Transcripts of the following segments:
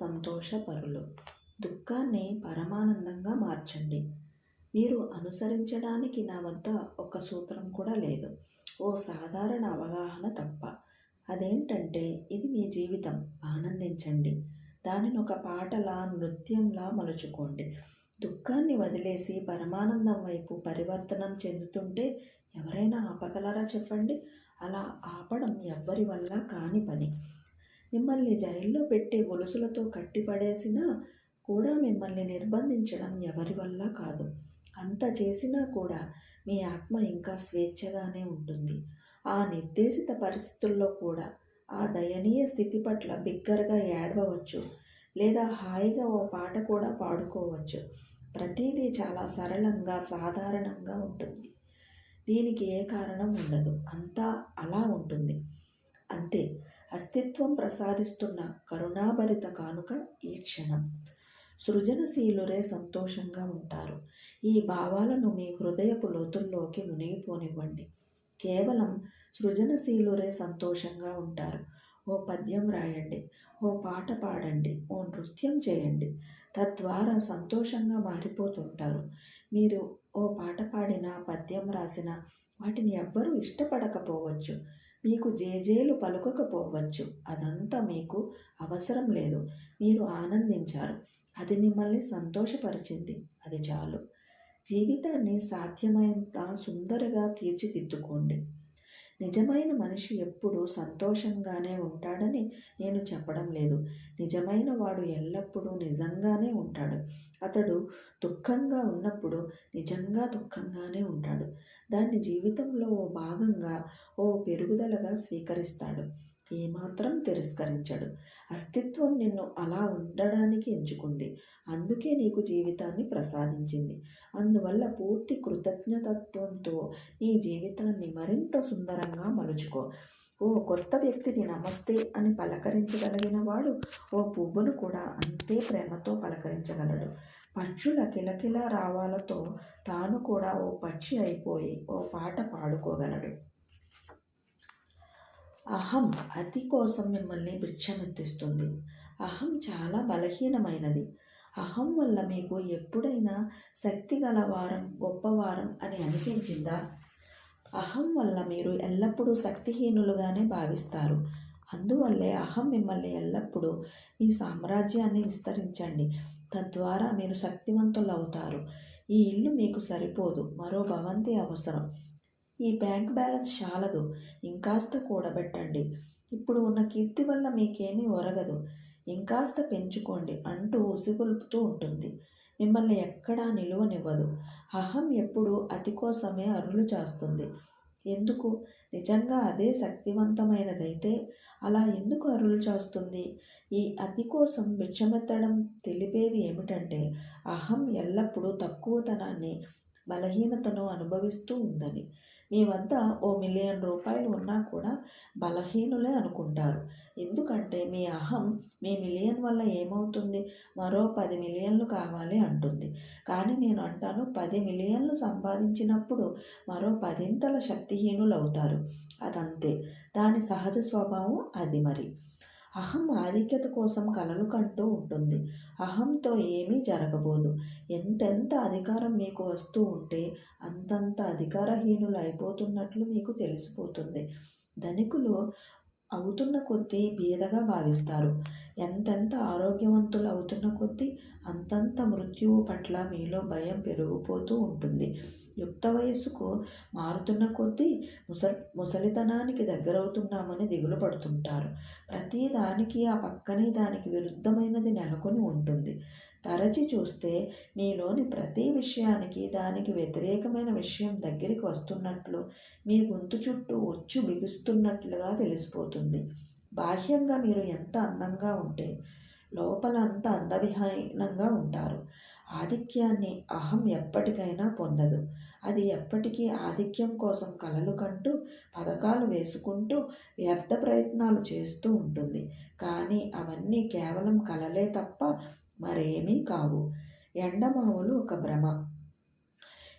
సంతోషపరులు. దుఃఖాన్ని పరమానందంగా మార్చండి. మీరు అనుసరించడానికి నా వద్ద ఒక సూత్రం కూడా లేదు. ఓ సాధారణ అవగాహన తప్ప. అదేంటంటే ఇది మీ జీవితం. ఆనందించండి. దానిని ఒక పాటలా నృత్యంలా మలుచుకోండి. దుఃఖాన్ని వదిలేసి పరమానందం వైపు పరివర్తనం చెందుతుంటే ఎవరైనా ఆపగలరా చెప్పండి? అలా ఆపడం ఎవ్వరి వల్ల కాని పని. మిమ్మల్ని జైల్లో పెట్టి గొలుసులతో కట్టిపడేసినా కూడా మిమ్మల్ని నిర్బంధించడం ఎవరి వల్ల కాదు. అంత చేసినా కూడా మీ ఆత్మ ఇంకా స్వేచ్ఛగానే ఉంటుంది. ఆ నిర్దేశిత పరిస్థితుల్లో కూడా ఆ దయనీయ స్థితి పట్ల బిగ్గరగా ఏడవవచ్చు లేదా హాయిగా ఓ పాట కూడా పాడుకోవచ్చు. ప్రతిదీ చాలా సరళంగా సాధారణంగా ఉంటుంది. దీనికి ఏ కారణం ఉండదు. అంతా అలా ఉంటుంది. అంతే. అస్తిత్వం ప్రసాదిస్తున్న కరుణాభరిత కానుక ఈ క్షణం. సృజనశీలురే సంతోషంగా ఉంటారు. ఈ భావాలను మీ హృదయపు లోతుల్లోకి మునిగిపోనివ్వండి. కేవలం సృజనశీలురే సంతోషంగా ఉంటారు. ఓ పద్యం రాయండి. ఓ పాట పాడండి. ఓ నృత్యం చేయండి. తద్వారా సంతోషంగా మారిపోతుంటారు. మీరు ఓ పాట పాడిన పద్యం రాసిన వాటిని ఎవ్వరూ ఇష్టపడకపోవచ్చు. మీకు జేజేలు పలుకకపోవచ్చు. అదంతా మీకు అవసరం లేదు. మీరు ఆనందించారు. అది మిమ్మల్ని సంతోషపరిచింది. అది చాలు. జీవితాన్ని సాధ్యమైనంత సుందరగా తీర్చిదిద్దుకోండి. నిజమైన మనిషి ఎప్పుడూ సంతోషంగానే ఉంటాడని నేను చెప్పడం లేదు. నిజమైన వాడు ఎల్లప్పుడూ నిజంగానే ఉంటాడు. అతడు దుఃఖంగా ఉన్నప్పుడు నిజంగా దుఃఖంగానే ఉంటాడు. దాన్ని జీవితంలో ఓ భాగంగా ఓ పెరుగుదలగా స్వీకరిస్తాడు. ఏమాత్రం తిరస్కరించడు. అస్తిత్వం నిన్ను అలా ఉండడానికి ఎంచుకుంది. అందుకే నీకు జీవితాన్ని ప్రసాదించింది. అందువల్ల పూర్తి కృతజ్ఞతత్వంతో నీ జీవితాన్ని మరింత సుందరంగా మలుచుకో. ఓ కొత్త వ్యక్తిని నమస్తే అని పలకరించగలిగిన వాడు ఓ పువ్వును కూడా అంతే ప్రేమతో పలకరించగలడు. పక్షుల కిలకిల రావాలతో తాను కూడా ఓ పక్షి అయిపోయి ఓ పాట పాడుకోగలడు. అహం అతి కోసం మిమ్మల్ని భిక్షమెత్తిస్తుంది. అహం చాలా బలహీనమైనది. అహం వల్ల మీకు ఎప్పుడైనా శక్తి గలవారం గొప్పవారం అని అనిపించిందా? అహం వల్ల మీరు ఎల్లప్పుడూ శక్తిహీనులుగానే భావిస్తారు. అందువల్లే అహం మిమ్మల్ని ఎల్లప్పుడూ మీ సామ్రాజ్యాన్ని విస్తరించండి. తద్వారా మీరు శక్తివంతులు అవుతారు ఈ ఇల్లు మీకు సరిపోదు. మరో భవంతి అవసరం. ఈ బ్యాంక్ బ్యాలెన్స్ చాలదు. ఇంకాస్త కూడబెట్టండి. ఇప్పుడు ఉన్న కీర్తి వల్ల మీకేమీ ఒరగదు. ఇంకాస్త పెంచుకోండి అంటూ ఉసిగొలుపుతూ ఉంటుంది. మిమ్మల్ని ఎక్కడా నిలువనివ్వదు. అహం ఎప్పుడు అతి కోసమే అరులు చేస్తుంది. ఎందుకు? నిజంగా అదే శక్తివంతమైనదైతే అలా ఎందుకు అరులు చేస్తుంది? ఈ అతి కోసం భిక్షమెత్తడం తెలిపేది ఏమిటంటే అహం ఎల్లప్పుడూ తక్కువతనాన్ని బలహీనతను అనుభవిస్తూ ఉందని. మీ వద్ద ఓ మిలియన్ రూపాయలు ఉన్నా కూడా బలహీనులే అనుకుంటారు. ఎందుకంటే మీ అహం మీ మిలియన్ వల్ల ఏమవుతుంది? మరో పది మిలియన్లు కావాలి అంటుంది. కానీ నేను అంటాను పది మిలియన్లు సంపాదించినప్పుడు మరో పదింతల శక్తిహీనులు అవుతారు అదంతే. దాని సహజ స్వభావం అది మరి. అహం ఆధిక్యత కోసం కలలు కంటూ ఉంటుంది. అహంతో ఏమీ జరగబోదు. ఎంతెంత అధికారం మీకు వస్తూ ఉంటే అంతంత అధికారహీనులు అయిపోతున్నట్లు మీకు తెలిసిపోతుంది. ధనికులు అవుతున్న కొద్దీ బీదగా భావిస్తారు. ఎంతెంత ఆరోగ్యవంతులు అవుతున్న కొద్దీ అంతంత మృత్యువు పట్ల మీలో భయం పెరిగిపోతూ ఉంటుంది. యుక్త వయస్సుకు మారుతున్న కొద్దీ ముస ముసలితనానికి దగ్గరవుతున్నామని దిగులు పడుతుంటారు. ప్రతి దానికి ఆ పక్కనే దానికి విరుద్ధమైనది నెలకొని ఉంటుంది. తరచి చూస్తే మీలోని ప్రతి విషయానికి దానికి వ్యతిరేకమైన విషయం దగ్గరికి వస్తున్నట్లు మీ గొంతు చుట్టూ ఒచ్చు బిగుస్తున్నట్లుగా తెలిసిపోతుంది. బాహ్యంగా మీరు ఎంత అందంగా ఉంటే లోపల అంత అందవిహీనంగా ఉంటారు. ఆధిక్యాన్ని అహం ఎప్పటికైనా పొందదు. అది ఎప్పటికీ ఆధిక్యం కోసం కలలు కంటూ పథకాలు వేసుకుంటూ వ్యర్థ ప్రయత్నాలు చేస్తూ ఉంటుంది. కానీ అవన్నీ కేవలం కలలే తప్ప మరేమీ కావు. ఎండమావులు ఒక భ్రమ.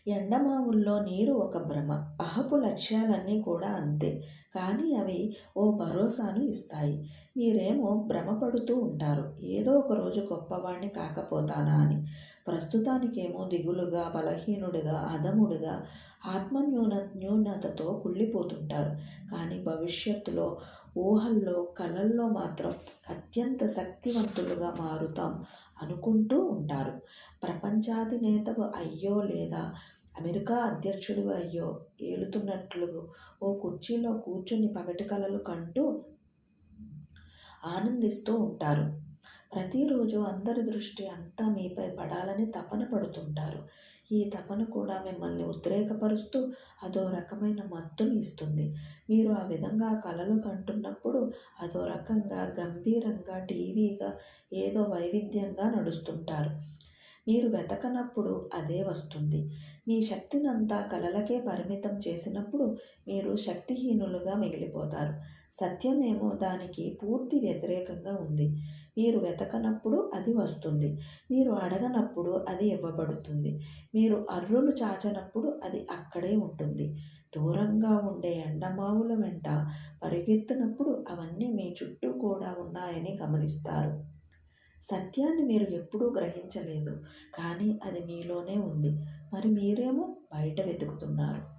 ఎండమావుల్లో నీరు ఒక భ్రమ. అహపు లక్ష్యాలన్నీ కూడా అంతే. కానీ అవి ఓ భరోసాను ఇస్తాయి. మీరేమో భ్రమపడుతూ ఉంటారు. ఏదో ఒక రోజు గొప్పవాణ్ణి కాకపోతానా అని. ప్రస్తుతానికేమో దిగులుగా బలహీనుడిగా అధముడిగా ఆత్మన్యూన న్యూనతతో కుళ్ళిపోతుంటారు. కానీ భవిష్యత్తులో ఊహల్లో కళల్లో మాత్రం అత్యంత శక్తివంతులుగా మారుతాం. అనుకుంటూ ఉంటారు. ప్రపంచాధినేతవు అయ్యో లేదా అమెరికా అధ్యక్షుడు అయ్యో ఏలుతున్నట్లు ఓ కుర్చీలో కూర్చుని పగటి కలలు కంటూ ఆనందిస్తూ ఉంటారు. ప్రతిరోజు అందరి దృష్టి అంతా మీపై పడాలని తపన పడుతుంటారు. ఈ తపన కూడా మిమ్మల్ని ఉద్రేకపరుస్తూ అదో రకమైన మత్తుని ఇస్తుంది. మీరు ఆ విధంగా కలలు కంటున్నప్పుడు అదో రకంగా గంభీరంగా టీవీగా ఏదో వైవిధ్యంగా నడుస్తుంటారు. మీరు వెతకనప్పుడు అదే వస్తుంది. మీ శక్తినంతా కలలకే పరిమితం చేసినప్పుడు మీరు శక్తిహీనులుగా మిగిలిపోతారు. సత్యమేమో దానికి పూర్తి వ్యతిరేకంగా ఉంది. మీరు వెతకనప్పుడు అది వస్తుంది. మీరు అడగనప్పుడు అది ఇవ్వబడుతుంది. మీరు అర్రులు చాచనప్పుడు అది అక్కడే ఉంటుంది. దూరంగా ఉండే ఎండమావుల వెంట పరిగెత్తినప్పుడు అవన్నీ మీ చుట్టూ కూడా ఉన్నాయని గమనిస్తారు. సత్యాన్ని మీరు ఎప్పుడూ గ్రహించలేదు కానీ అది మీలోనే ఉంది. మరి మీరేమో బయట వెతుకుతున్నారు.